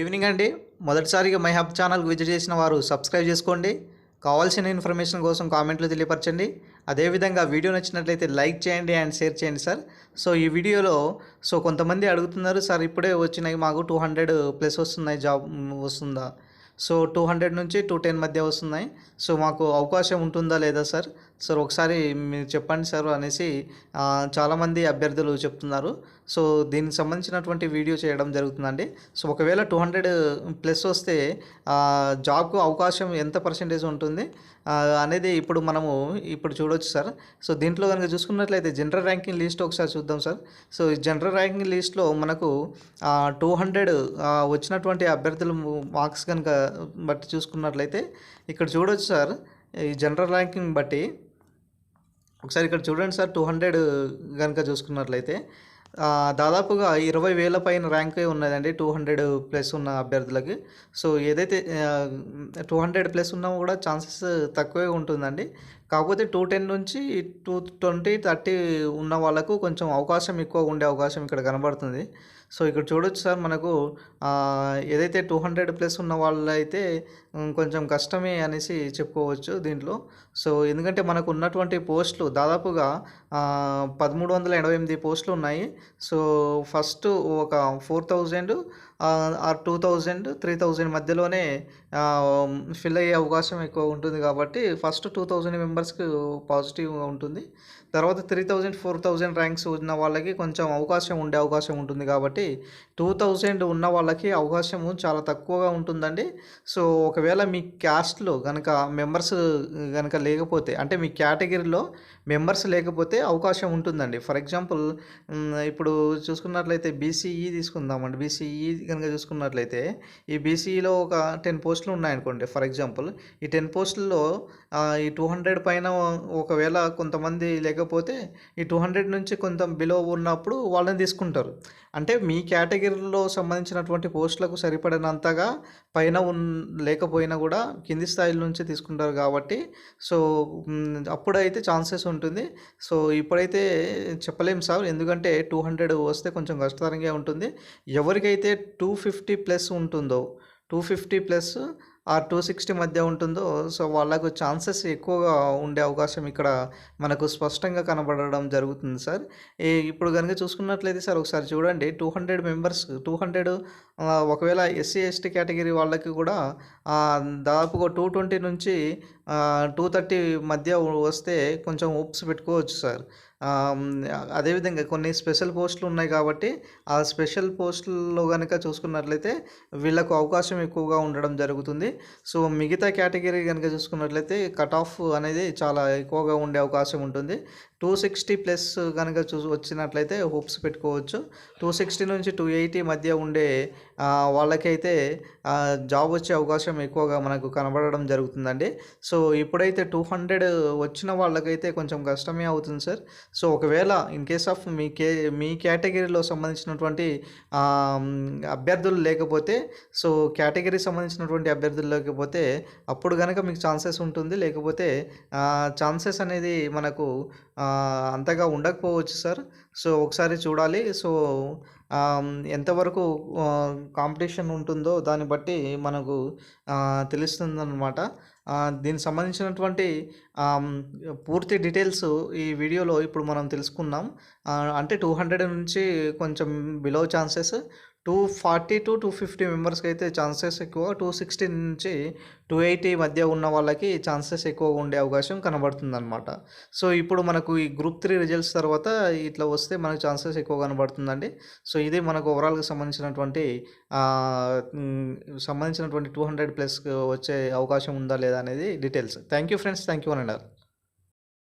Evening అండి. మొదటిసారిగా my hub ఛానల్కి విజిట్ చేసిన వారు సబ్స్క్రైబ్ చేసుకోండి. కావాల్సిన ఇన్ఫర్మేషన్ కోసం కామెంట్లు తెలియపరచండి. అదేవిధంగా వీడియో నచ్చినట్లయితే లైక్ చేయండి అండ్ షేర్ చేయండి సార్. సో ఈ వీడియోలో సో కొంతమంది అడుగుతున్నారు సార్ ఇప్పుడే వచ్చినాయి మాకు టూ హండ్రెడ్ ప్లస్ వస్తున్నాయి జాబ్ వస్తుందా? సో టూ హండ్రెడ్ నుంచి టూ టెన్ మధ్య వస్తున్నాయి. సో మాకు అవకాశం ఉంటుందా లేదా సార్? సార్ ఒకసారి మీరు చెప్పండి సార్ అనేసి చాలామంది అభ్యర్థులు చెప్తున్నారు. సో దీనికి సంబంధించినటువంటి వీడియో చేయడం జరుగుతుందండి. సో ఒకవేళ టూ హండ్రెడ్ ప్లస్ వస్తే జాబ్కు అవకాశం ఎంత పర్సెంటేజ్ ఉంటుంది అనేది ఇప్పుడు మనము ఇప్పుడు చూడొచ్చు సార్. సో దీంట్లో కనుక చూసుకున్నట్లయితే జనరల్ ర్యాంకింగ్ లిస్ట్ ఒకసారి చూద్దాం సార్. సో ఈ జనరల్ ర్యాంకింగ్ లిస్ట్లో మనకు టూ హండ్రెడ్ వచ్చినటువంటి అభ్యర్థులు మార్క్స్ కనుక బట్టి చూసుకున్నట్లయితే ఇక్కడ చూడొచ్చు సార్ ఈ జనరల్ ర్యాంకింగ్ బట్టి ఒకసారి ఇక్కడ చూడండి సార్ టూ హండ్రెడ్ కనుక చూసుకున్నట్లయితే దాదాపుగా ఇరవై వేల పైన ర్యాంకే ఉన్నదండి టూ హండ్రెడ్ ప్లస్ ఉన్న అభ్యర్థులకి. సో ఏదైతే టూ హండ్రెడ్ ప్లస్ ఉన్నా కూడా ఛాన్సెస్ తక్కువే ఉంటుందండి. కాకపోతే టూ టెన్ నుంచి టూ ట్వంటీ థర్టీ ఉన్న వాళ్ళకు కొంచెం అవకాశం ఎక్కువ ఉండే అవకాశం ఇక్కడ కనబడుతుంది. సో ఇక్కడ చూడొచ్చు సార్ మనకు ఏదైతే టూ హండ్రెడ్ ప్లస్ ఉన్న వాళ్ళు అయితే కొంచెం కష్టమే అనేసి చెప్పుకోవచ్చు దీంట్లో. సో ఎందుకంటే మనకు ఉన్నటువంటి పోస్టులు దాదాపుగా పదమూడు వందల ఎనభై ఎనిమిది పోస్టులు ఉన్నాయి. సో ఫస్ట్ ఒక four thousand two thousand three thousand మధ్యలోనే ఫిల్ అయ్యే అవకాశం ఎక్కువ ఉంటుంది కాబట్టి ఫస్ట్ టూ థౌజండ్ మెంబర్స్కి పాజిటివ్గా ఉంటుంది. తర్వాత three thousand four thousand ranks ఉన్న వాళ్ళకి కొంచెం అవకాశం ఉండే అవకాశం ఉంటుంది కాబట్టి టూ థౌజండ్ ఉన్న వాళ్ళకి అవకాశము చాలా తక్కువగా ఉంటుందండి. సో ఒకవేళ మీ క్యాస్ట్లో కనుక మెంబర్స్ కనుక లేకపోతే అంటే మీ కేటగిరీలో మెంబర్స్ లేకపోతే అవకాశం ఉంటుందండి. ఫర్ ఎగ్జాంపుల్ ఇప్పుడు చూసుకున్నట్లయితే బీసీఈ తీసుకుందామండి. బీసీఈ కనుక చూసుకున్నట్లయితే ఈ బీసీలో ఒక టెన్ పోస్టులు ఉన్నాయనుకోండి. ఫర్ ఎగ్జాంపుల్ ఈ టెన్ పోస్టుల్లో ఈ టూ హండ్రెడ్ పైన ఒకవేళ కొంతమంది లేకపోతే ఈ టూ హండ్రెడ్ నుంచి కొంత బిలో ఉన్నప్పుడు వాళ్ళని తీసుకుంటారు. అంటే మీ కేటగిరీలో సంబంధించినటువంటి పోస్టులకు సరిపడినంతగా పైన ఉన్ లేకపోయినా కూడా కింది స్థాయిల నుంచి తీసుకుంటారు కాబట్టి సో అప్పుడైతే ఛాన్సెస్ ఉంటుంది. సో ఇప్పుడైతే చెప్పలేం సార్. ఎందుకంటే టూ హండ్రెడ్ వస్తే కొంచెం కష్టతరంగా ఉంటుంది. ఎవరికైతే టూ ఫిఫ్టీ ప్లస్ ఉంటుందో టూ ఫిఫ్టీ ప్లస్ ఆ టూ సిక్స్టీ మధ్య ఉంటుందో సో వాళ్ళకు ఛాన్సెస్ ఎక్కువగా ఉండే అవకాశం ఇక్కడ మనకు స్పష్టంగా కనబడడం జరుగుతుంది సార్. ఇప్పుడు కనుక చూసుకున్నట్లయితే సార్ ఒకసారి చూడండి two hundred members two hundred ఒకవేళ ఎస్సీ ఎస్టీ కేటగిరీ వాళ్ళకి కూడా దాదాపుగా టూ ట్వంటీ నుంచి టూ థర్టీ మధ్య వస్తే కొంచెం హోప్స్ పెట్టుకోవచ్చు సార్. అదేవిధంగా కొన్ని స్పెషల్ పోస్టులు ఉన్నాయి కాబట్టి ఆ స్పెషల్ పోస్టుల్లో కనుక చూసుకున్నట్లయితే వీళ్ళకు అవకాశం ఎక్కువగా ఉండడం జరుగుతుంది. సో మిగతా కేటగిరీ కనుక చూసుకున్నట్లయితే కట్ ఆఫ్ అనేది చాలా ఎక్కువగా ఉండే అవకాశం ఉంటుంది. టూ సిక్స్టీ ప్లస్ కనుక చూ వచ్చినట్లయితే హోప్స్ పెట్టుకోవచ్చు. టూ సిక్స్టీ నుంచి టూ ఎయిటీ మధ్య ఉండే వాళ్ళకైతే జాబ్ వచ్చే అవకాశం ఎక్కువగా మనకు కనబడడం జరుగుతుందండి. సో సో ఇప్పుడైతే టూ హండ్రెడ్ వచ్చిన వాళ్ళకైతే కొంచెం కష్టమే అవుతుంది సార్. సో ఒకవేళ ఇన్ కేస్ ఆఫ్ మీ కే మీ కేటగిరీలో సంబంధించినటువంటి అభ్యర్థులు లేకపోతే సో కేటగిరీ సంబంధించినటువంటి అభ్యర్థులు లేకపోతే అప్పుడు కనుక మీకు ఛాన్సెస్ ఉంటుంది. లేకపోతే ఛాన్సెస్ అనేది మనకు అంతగా ఉండకపోవచ్చు సార్. సో ఒకసారి చూడాలి. సో ఎంతవరకు కాంపిటీషన్ ఉంటుందో దాన్ని బట్టి మనకు తెలుస్తుందన్నమాట. దీనికి సంబంధించినటువంటి పూర్తి డీటెయిల్స్ ఈ వీడియోలో ఇప్పుడు మనం తెలుసుకున్నాం. అంటే టూ హండ్రెడ్ నుంచి కొంచెం below chances two forty to two fifty మెంబర్స్కి అయితే ఛాన్సెస్ ఎక్కువ. టూ సిక్స్టీ నుంచి టూ ఎయిటీ మధ్య ఉన్న వాళ్ళకి ఛాన్సెస్ ఎక్కువగా ఉండే అవకాశం కనబడుతుందన్నమాట. సో ఇప్పుడు మనకు ఈ గ్రూప్ త్రీ రిజల్ట్స్ తర్వాత ఇట్లా వస్తే మనకు ఛాన్సెస్ ఎక్కువ కనబడుతుందండి. సో ఇది మనకు ఓవరాల్గా సంబంధించినటువంటి సంబంధించినటువంటి టూ హండ్రెడ్ ప్లస్ వచ్చే అవకాశం ఉందా లేదా అనేది details. Thank you friends. Thank you అని ఆల్.